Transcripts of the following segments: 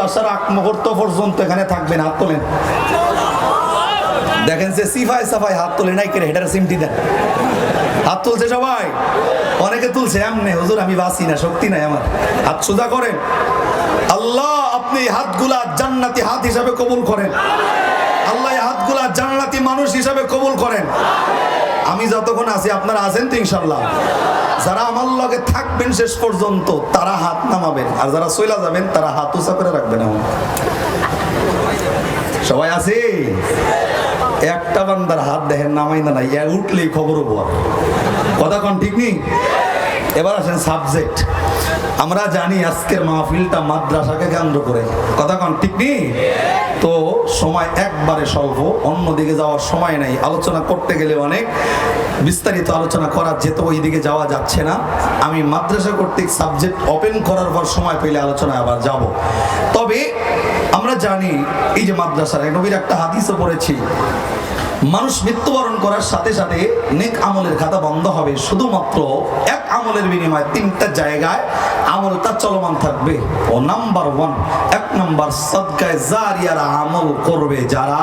আসার আগ মুহূর্ত পর্যন্ত এখানে থাকবেন, হাত তোলেন। দেখেন হাত তোলে, নাই কেড়ে হেটার সিমটি দেন। হাত তুলছে সবাই। অনেকে তুলছে, এমনি, হুজুর, আমি না, শক্তি নাই আমার। হাত করেন। আল্লাহ আপনি হাতগুলা জান্নাতি হাত হিসাবে কবুল করেন। আল্লাহ হাতগুলা জান্নাতি মানুষ হিসাবে কবুল করেন। আমি যতক্ষণ আছি, আপনারা আছেন তো ইনশাল্লাহ যারা আমার লগে থাকবেন শেষ পর্যন্ত, তারা হাত নামাবেন। আর যারা সইলা যাবেন, তারা হাত উঁচা করে রাখবেন এমন। সবাই আছে? একটা বান্দার হাত দেখেন, নামাই না নাই উঠলেই খবর কথা কন, ঠিক নেই? এবার আসেন সাবজেক্ট আমরা জানি আজকের মাহফিলটা মাদ্রাসাকে কেন্দ্র করে। কথা কোন, ঠিক নেই? তো সময় একবারে স্বল্প, অন্যদিকে যাওয়ার সময় নাই। আলোচনা করতে গেলে অনেক। বিস্তারিত আলোচনা করা যেত ওই দিকে যাওয়া যাচ্ছে না। আমি মাদ্রাসা কর্তৃক সাবজেক্ট ওপেন করার পর সময় পেলে আলোচনায় আবার যাব। তবে আমরা জানি, এই যে মাদ্রাসার নবীর একটা হাদিসও পড়েছি। মানুষ মৃত্যুবরণ করার সাথে সাথে নেক আমলের খাতা বন্ধ হবে। শুধুমাত্র এক আমলের বিনিময়ে তিনটা জায়গায় আমলটা চলমান থাকবে। ও নাম্বার ওয়ান, এক নাম্বার সদকায় জারিয়ারা আমল করবে। যারা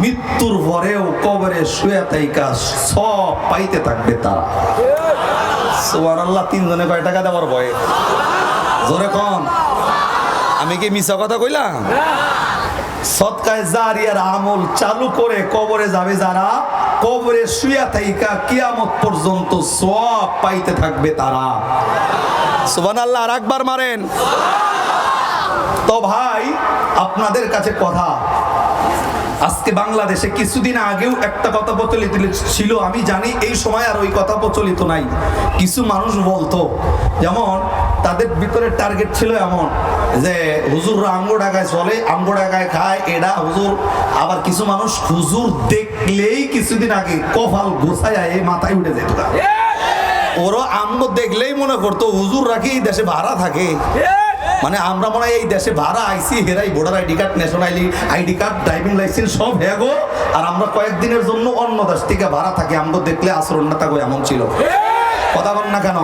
মৃত্যুর পরেও কবরে শুয়ে তাইকা সব পাইতে থাকবে তারা। সোয়ার আল্লাহ তিনজনে কয় টাকা দেওয়ার ভয়ে? জোরে কম আমি কি মিছা কথা কইলাম? সৎকায় জারিয়ার আমল চালু করে কবরে যাবে যারা? কবরে শুয়া থাইকা কিয়ামত পর্যন্ত সব পাইতে থাকবে তারা। সুবান আল্লাহ আর একবার মারেন। তো ভাই, আপনাদের কাছে কথা। আজকে বাংলাদেশে কিছুদিন আগেও একটা কথা প্রচলিত ছিল আমি জানি এই সময় আর ওই কথা প্রচলিত নাই। কিছু মানুষ বলতো যেমন তাদের ভিতরে টার্গেট ছিল এমন যে হুজুররা আঙ্গো ডাকায় চলে আঙ্গো ডাকায় খায় এরা হুজুর। আবার কিছু মানুষ হুজুর দেখলেই কিছুদিন আগে কফাল গোছায় এই মাথায় উঠে যেত। ওরও আম্মু দেখলেই মনে করতো হুজুর রাখি দেশে ভাড়া থাকে? মানে আমরা মনে হয় এই দেশে ভাড়া আইসি হেরাই voter ID card national ID card driving licence সব হ্যাগো আর আমরা কয়েকদিনের জন্য অন্য দেশ থেকে ভাড়া থাকি আমরা দেখলে আচরণ না থাকো এমন ছিল। কথা বল না কেন?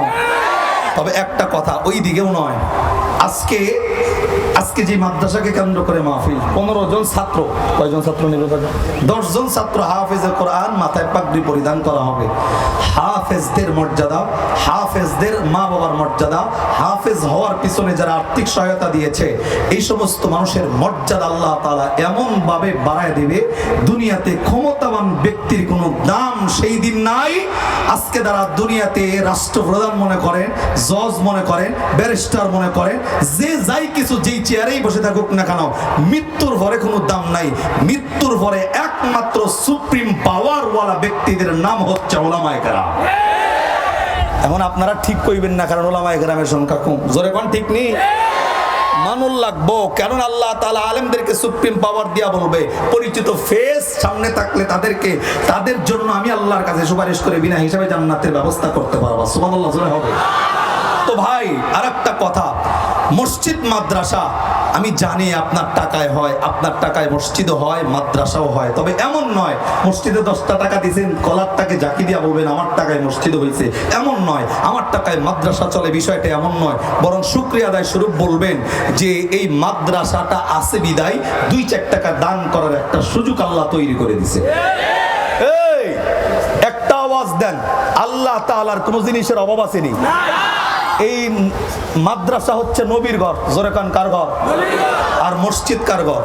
তবে একটা কথা ওই দিকেও নয়। আজকে আজকে যে মাদ্রাসাকে কেন্দ্র করে মাহফিল, পনেরো জন ছাত্র, কয়জন ছাত্র নিল দশ জন ছাত্র হাফেজে কোরআন মাথায় পাগড়ি পরিধান করা হবে। হাফেজদের মর্যাদা, হাফেজদের মা বাবার মর্যাদা, হাফেজ হওয়ার পিছনে যারা আর্থিক সহায়তা দিয়েছে, এই সমস্ত মানুষের মর্যাদা আল্লাহ তাআলা এমন ভাবে বাড়ায় দেবে, দুনিয়াতে ক্ষমতাবান ব্যক্তির কোনো দাম সেই দিন নাই। আজকে তারা দুনিয়াতে রাষ্ট্রপ্রধান মনে করেন, জজ মনে করেন, ব্যারিস্টার মনে করেন, যে যাই কিছু যেই চেয়ারেই বসে থাকুক না কেন, মৃত্যুর পরে কোনো দাম নাই। মৃত্যুর পরে একমাত্র সুপ্রিম পাওয়ারওয়ালা ব্যক্তিদের নাম হচ্ছে ওলামায় কেরাম। এখন আপনারা ঠিক কইবেন না কারণ ওলামায় গ্রামের সংখ্যা কম। জোরে কোন ঠিক নেই মানুল লাগবো কেন আল্লাহ তালা আলেমদেরকে সুপ্রিম পাওয়ার দিয়া বলবে। পরিচিত ফেস সামনে থাকলে তাদেরকে, তাদের জন্য আমি আল্লাহর কাছে সুপারিশ করে বিনা হিসাবে জান্নাতের ব্যবস্থা করতে পারব। সুবহানাল্লাহ, জোরে হবে। তো ভাই আর একটা কথা। মসজিদ, মাদ্রাসা। আমি জানি আপনার টাকায় হয়, আপনার টাকায় মসজিদও হয়, মাদ্রাসাও হয়। তবে এমন নয়, মসজিদে দশটা টাকা দিয়েছেন, কলারটাকে জাকি দিয়া বলবেন, আমার টাকায় মসজিদ হয়েছে। এমন নয়, আমার টাকায় মাদ্রাসা চলে। বিষয়টা এমন নয়, বরং শুক্রিয়া আদায় স্বরূপ বলবেন যে, এই মাদ্রাসাটা আছে বিদায়, দুই চার টাকা দান করার একটা সুযোগ আল্লাহ তৈরি করে দিছে। একটা আওয়াজ দেন, আল্লাহ তাআলার কোনো জিনিসের অভাব আসেনি এই মাদ্রাসা হচ্ছে নবীর ঘর জোরে কান কার ঘর? আর মসজিদ কার ঘর?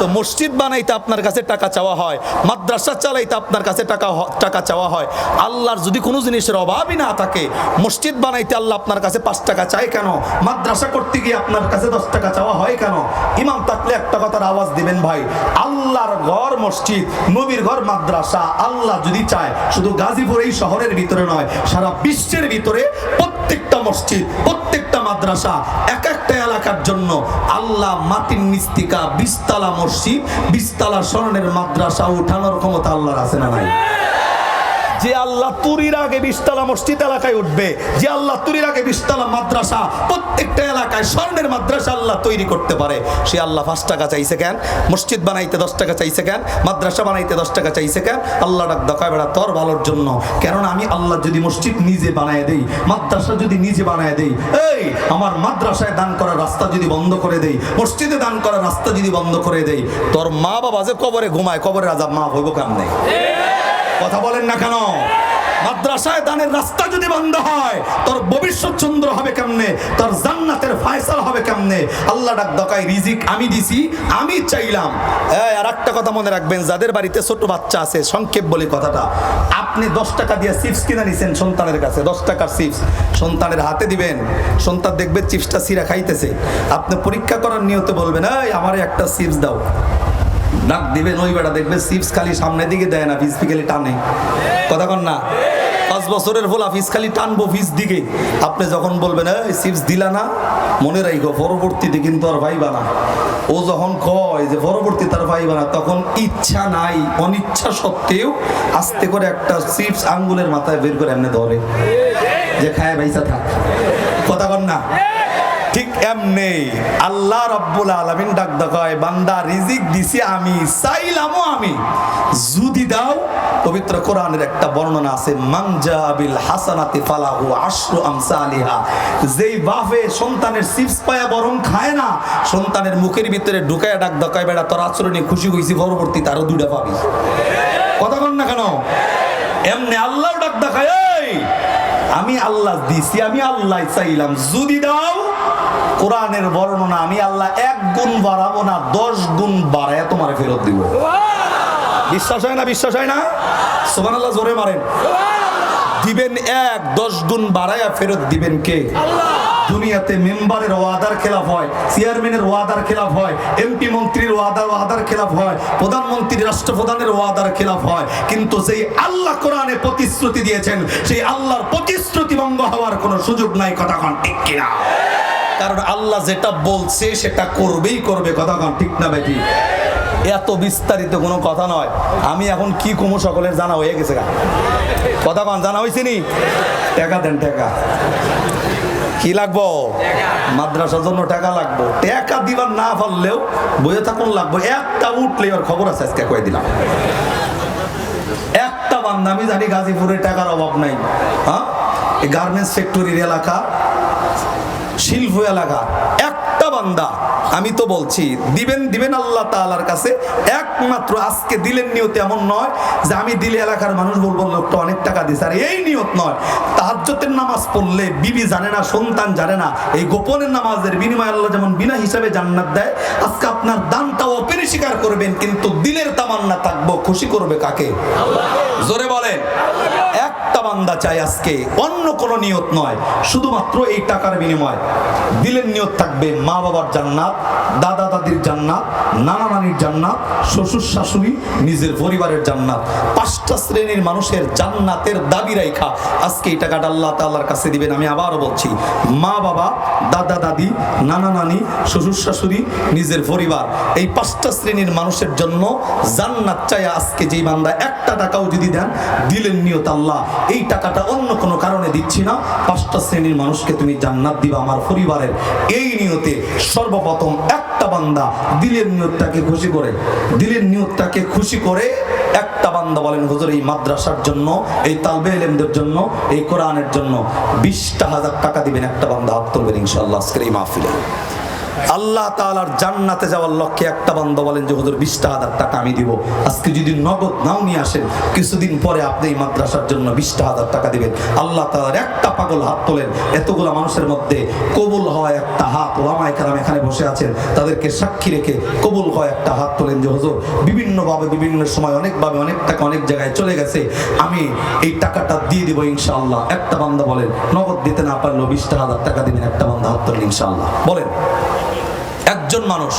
তো মসজিদ বানাইতে আপনার কাছে টাকা চাওয়া হয়, মাদ্রাসা চালাইতে আপনার কাছে টাকা টাকা চাওয়া হয়, আল্লাহর যদি কোনো জিনিসের অভাবই না থাকে, মসজিদ বানাইতে আল্লাহ আপনার কাছে পাঁচ টাকা চায় কেন? মাদ্রাসা করতে গিয়ে আপনার কাছে দশ টাকা চাওয়া হয় কেন? ইমাম থাকলে একটা কথার আওয়াজ দিবেন ভাই, আল্লাহর ঘর মসজিদ, নবীর ঘর মাদ্রাসা, আল্লাহ যদি চায়, শুধু গাজীপুর এই শহরের ভিতরে নয়, সারা বিশ্বের ভিতরে প্রত্যেকটা মসজিদ, প্রত্যেকটা মাদ্রাসা এক একটা এলাকার জন্য আল্লাহ মাটির নিস্তিকা বিস্তালা মসজিদ বিস্তালা স্বর্ণের মাদ্রাসা উঠানোর ক্ষমতা আল্লাহর আছে না নাই? যে আল্লাহ তুরির আগে বিশতলা মসজিদ এলাকায় উঠবে, যে আল্লাহ তুরির আগে বিশতলা মাদ্রাসা, প্রত্যেকটা এলাকায় স্বর্ণের মাদ্রাসা আল্লাহ তৈরি করতে পারে। সে আল্লাহ পাঁচ টাকা চাইছে কেন? মসজিদ বানাইতে দশ টাকা চাইছে কেন? মাদ্রাসা বানাইতে দশ টাকা চাইছে কেন? আল্লাহ ডাক দকায় বেড়া, তোর ভালোর জন্য। কেননা আমি আল্লাহ যদি মসজিদ নিজে বানায় দেই, মাদ্রাসা যদি নিজে বানায় দেই, এই, আমার মাদ্রাসায় দান করার রাস্তা যদি বন্ধ করে দেই, মসজিদে দান করার রাস্তা যদি বন্ধ করে দেই, তোর মা বাবা যে কবরে ঘুমায়, কবরের আজাব মা হইব কাম নেই কথা বলেন না কেন? মাদ্রাসায় দানের রাস্তা যদি বন্ধ হয়, তোর ভবিষ্যৎ সুন্দর হবে কেমনে? তোর জান্নাতের ফায়সাল হবে কেমনে? আল্লাহ ডাক দকাই রিজিক আমি দিছি, আমি চাইলাম। আর একটা কথা মনে রাখবেন, যাদের বাড়িতে ছোট বাচ্চা আছে, সংক্ষেপ বলি কথাটা। আপনি দশ টাকা দিয়ে চিপস কিনে নিছেন সন্তানের কাছে, দশ টাকার চিপস। সন্তানের হাতে দিবেন, সন্তান দেখবে চিপসটা সিরা খাইতেছে। আপনি পরীক্ষা করার নিয়তে বলবেন, এই, আমারে একটা চিপস দাও। ডাক দিবেন ওই বেটা দেখবে, চিপস খালি সামনের দিকে দেয় না খালি টানে। কথা কন না? পাঁচ বছরের ভোলা ফিস খালি টানবো ফিস দিকে। আপনি যখন বলবেন, এই চিপস দিলা না? মনে রাখো পরবর্তীতে কিন্তু আর ভাই বানা ও যখন কয় যে পরবর্তী তার ভাই বানা তখন ইচ্ছা নাই, অনিচ্ছা সত্ত্বেও আস্তে করে একটা চিপস আঙ্গুলের মাথায় বের করে এমনি ধরে। যে খায়, বাইসা থাক। কথা কন না? ঠিক এমনি আল্লাহ রব্বুল আলমিন ডাক দেখায় বান্দা রিজিক দিছি আমি, চাইলামও আমি। যদি দাও, পবিত্র কোরআনের একটা বর্ণনা আছে মাংজা বিল হাসানাতি ফালাহু আশরু আমসালিহা। যেই বাফে সন্তানের চিপস পায়া বরং খায় না, সন্তানের মুখের ভিতরে ঢুকায় ডাক দেখায় বেড়া, তোর আচরণে খুশি হয়েছি পরবর্তী তারও দুইটা পাবি। কথা কন না কেন? এমনি আল্লাহ ডাক দেখায় আমি আল্লাহ দিছি, আমি আল্লাহ চাইলাম, যদি দাও কোরআনের বর্ণনা আমি আল্লাহ এক গুণ বাড়াবো না দশ গুণ বাড়ায় তোমার ফেরত দিব। বিশ্বাস হয় না বিশ্বাস হয় না? সোমান আল্লাহ জোরে মারেন। দিবেন এক দশ গুণ বাড়ায়া ফেরত দিবেন কে? দুনিয়াতে মেম্বারের ওয়াদার খেলাফ হয় চেয়ারম্যানের ওয়াদার খেলাফ হয় এমপি মন্ত্রীর ওয়াদার ওয়াদার খেলাফ হয় প্রধানমন্ত্রী রাষ্ট্রপ্রধানের ওয়াদার খেলাফ হয় কিন্তু সেই আল্লাহ কোরআনে প্রতিশ্রুতি দিয়েছেন সেই আল্লাহর প্রতিশ্রুতি ভঙ্গ হওয়ার কোনো সুযোগ নাই কথা কন ঠিক কিনা? কারণ আল্লাহ যেটা বলছে সেটা করবেই করবে, কথা কন ঠিক না বেটি এত বিস্তারিত কোনো কথা নয়। আমি এখন কি কমু সকলের জানা হয়ে গেছে। কথা কন, জানা হয়েছে নি? টাকা দেন, টাকা। কি লাগবো? মাদ্রাসার জন্য টাকা লাগবো। টাকা দিবার না পারলেও বইয়ে থাকুন লাগবো। একটা উঠলে ওর খবর আছে, আজকে কয়ে দিলাম। একটা বান্দা, আমি জানি গাজীপুরে টাকার অভাব নাই। হ্যাঁ? গার্মেন্টস ফ্যাক্টরির এলাকা। শিল্প এলাকা একটা বান্দা, আমি তো বলছি, দিবেন দিবেন আল্লাহ তাআলার কাছে, একমাত্র আজকে দিলেন নিয়ত এমন নয় যে আমি দিলে এলাকার মানুষ বলব, লোকটা অনেক টাকা দিছে। আর এই নিয়ত নয় তাহাজ্জতের নামাজ পড়লে বিবি জানে না, সন্তান জানে না, এই গোপনের নামাজের বিনিময়ে আল্লাহ যেমন বিনা হিসাবে জান্নাত দেয়, আজকে আপনার দানটাও ওপেনে স্বীকার করবেন, কিন্তু দিলের তামান্না থাকব, খুশি করবে কাকে? জোরে বলেন। একটা বান্দা চাই আজকে। অন্য কোনো নিয়ত নয়, শুধুমাত্র এই টাকার বিনিময়। দিলের নিয়ত থাকবে মা বাবার জান্নাত, দাদা দাদির জান্নাত, নানা নানির জান্নাত, শ্বশুর শাশুড়ি, নিজের পরিবারের জান্নাত। পাঁচটা শ্রেণির মানুষের জান্নাতের দাবি রাইখা। আজকে এই টাকাটা আল্লাহ তাআলার কাছে দিবেন, আমি আবারও বলছি, মা বাবা, দাদা দাদি, নানা নানি, শ্বশুর শাশুড়ি, নিজের পরিবার, এই পাঁচটা শ্রেণির মানুষের জন্য জান্নাত চাই আজকে। যেই বান্দা একটা টাকাও যদি দেন দিলেন নিয়ত আল্লাহ এই টাকাটা অন্য কোনো কারণে দিচ্ছি না। পাঁচটা শ্রেণির মানুষকে তুমি জান্নাত দিবা আমার পরিবারের। এই নিয়তে সর্বপ্রথম একটা বান্দা দিলের নিয়তটাকে খুশি করে। দিলের নিয়তটাকে খুশি করে একটা বান্দা বলেন, হুজুর, এই মাদ্রাসার জন্য, এই তালবে এলেমদের জন্য, এই কোরআনের জন্য বিশটা হাজার টাকা দিবেন একটা বান্দা, হাত তুলবেন ইনশাল্লাহ আজকের এই মাহফিলে। আল্লাহ তাআলার জান্নাতে যাওয়ার লক্ষ্যে একটা বান্দা বলেন যে, হুজুর, বিশটা হাজার টাকা আমি দিব। আজকে যদি নগদ নাও নিয়ে আসেন, কিছুদিন পরে আপনি এই মাদ্রাসার জন্য বিশটা হাজার টাকা দিবেন। আল্লাহ তাআলার একটা পাগল হাত তোলেন। এতগুলো মানুষের মধ্যে কবুল হয় একটা হাত। ওলামায়ে কেরাম এখানে বসে আছেন। তাদেরকে সাক্ষী রেখে কবুল হয় একটা হাত তোলেন যে, হুজুর, বিভিন্নভাবে, বিভিন্ন সময়, অনেকভাবে, অনেক টাকা, অনেক জায়গায় চলে গেছে। আমি এই টাকাটা দিয়ে দিব ইনশাআল্লাহ। একটা বান্দা বলেন, নগদ দিতে না পারলেও বিশটা হাজার টাকা দিবেন। একটা বান্দা হাত তোলেন ইনশাআল্লাহ। বলেন একজন মানুষ,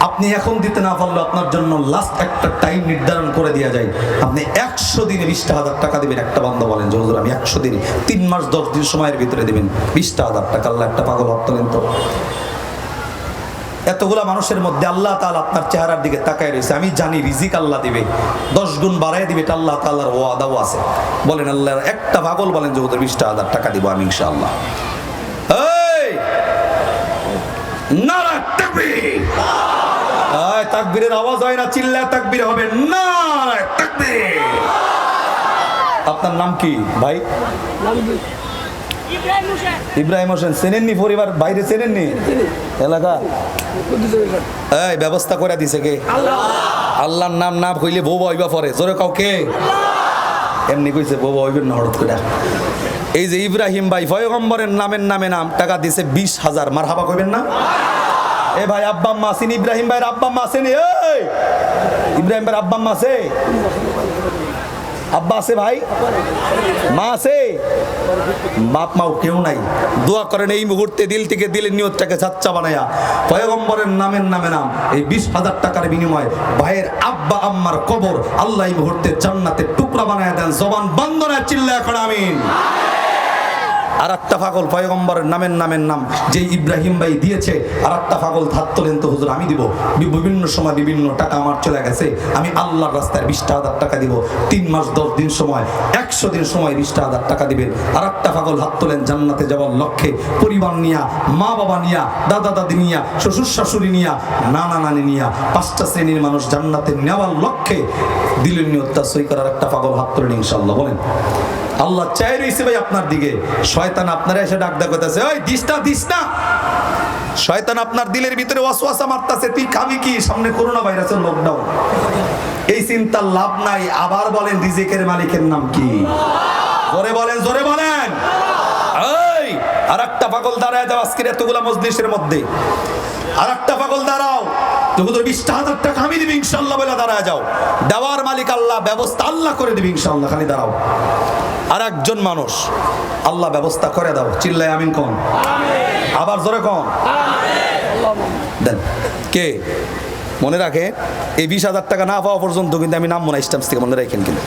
আপনি এখন দিতে না পারলে আপনার জন্য লাস্ট একটা টাইম নির্ধারণ করে দেওয়া যায়। আপনি একশো দিনে বিশটা হাজার টাকা দিবেন। একটা বান্ধব বলেন যে, হুজুর, আমি একশো দিনে তিন মাস দশ দিন সময়ের ভিতরে দিবেন। বিশটা হাজার টাকা, আল্লাহ একটা পাগল তোলেন তো। এতগুলা মানুষের মধ্যে আল্লাহ তাআলা আপনার চেহারার দিকে তাকায় রয়েছে। আমি জানি রিজিক আল্লাহ দিবে। দশ গুণ বাড়াই দিবে এটা আল্লাহ তাআলার ওয়াদাও আছে। বলেন আল্লাহ একটা পাগল বলেন যে ওদের বিশটা হাজার টাকা দিব আমি ইনশাআল্লাহ। নারা তাকবীর। আয় তাকবীরের আওয়াজ হয় না চিল্লা তাকবীর হবে। তাকবীর। আপনার নাম কি ভাই? ইব্রাহিম হোসেন। চেনেননি পরিবার? বাইরে চেনেননি? এলাকা? এই ব্যবস্থা করে দিছে কে? আল্লাহর নাম না কইলে বউ হইবা পরে। জোরে কাউকে এমনি কইছে বউ হইবেন না হঠাৎ করে। এই যে ইব্রাহিম ভাই ভয়গম্বরের নামের নামে নাম, টাকা দিছে বিশ হাজার। মার হাবা কইবেন না? এ ভাই আব্বা আম্মা আসেন ইব্রাহিম ভাইয়ের আব্বা আম্মা আসেন ইব্রাহিম ভাইয়ের আব্বা আছে? আব্বা আছে ভাই? মা আছে? বাপ মাও কেউ নাই। দোয়া করেন, এই মুহূর্তে দিল থেকে দিলের নিয়তটাকে চাচ্চা বানায়া। পয়গম্বরের নামের নামে নাম, এই বিশ হাজার টাকার বিনিময়ে ভাইয়ের আব্বা আম্মার কবর আল্লাহ এই মুহূর্তে জান্নাতের টুকরা বানায় দেন। জবান বন্দনায় চিল্লা এখন, আমিন। আর নামের নামের নাম যে ইব্রাহিম ভাই দিয়েছে, আর তো হুজুর আমি দিব। বিভিন্ন সময় বিভিন্ন টাকা আমার চলে গেছে, আমি আল্লাহর রাস্তায় বিশটা হাজার টাকা দিব। তিন মাস, দশ দিন সময়, একশো দিন সময় বিশটা হাজার টাকা দিবেন। আর হাত তোলেন জান্নাতে যাওয়ার লক্ষ্যে, পরিবার নিয়া, মা বাবা নিয়া, দাদা দাদি নিয়া, শ্বশুর শাশুড়ি নিয়া, নানা নানি নিয়া, পাঁচটা শ্রেণির মানুষ জান্নাতে নেওয়ার লক্ষ্যে দিলেন নিয়তটা সই করার একটা পাগল হাত তোলেন ইনশাল্লাহ বলেন। আল্লাহ চাই রয়েছে ভাই আপনার দিকে। শয়তান আপনারা এসে ডাক করতেছে, ওই, দিস না দিস না। শয়তান আপনার দিলের ভিতরে ওয়াসওয়াসা মারতাছে, তুই খাবি কি? সামনে করোনা ভাইরাসের লকডাউন এই চিন্তার লাভ নাই, আবার বলেন রিজিকের মালিকের নাম কি? জোরে বলেন জোরে বলেন। এই আর একটা পাগল দাঁড়ায় যাও আজকের এতগুলা মজলিসের মধ্যে। আর একটা পাগল দাঁড়াও। তোদের বিশটা হাজার টাকা আমি দিবি ইনশাল্লাহ বলে দাঁড়ায় যাও। দেওয়ার মালিক আল্লাহ ব্যবস্থা আল্লাহ করে দিবি ইনশাল্লাহ খালি দাঁড়াও। আর একজন মানুষ আল্লাহ ব্যবস্থা করে দাও। চিল্লাই আমিন কন। আবার জোরে কন। দেন। কে? মনে রাখে এই বিশ হাজার টাকা না পাওয়া পর্যন্ত কিন্তু আমি নাম মনে ইস্টামস থেকে মনে রাখেন কিন্তু।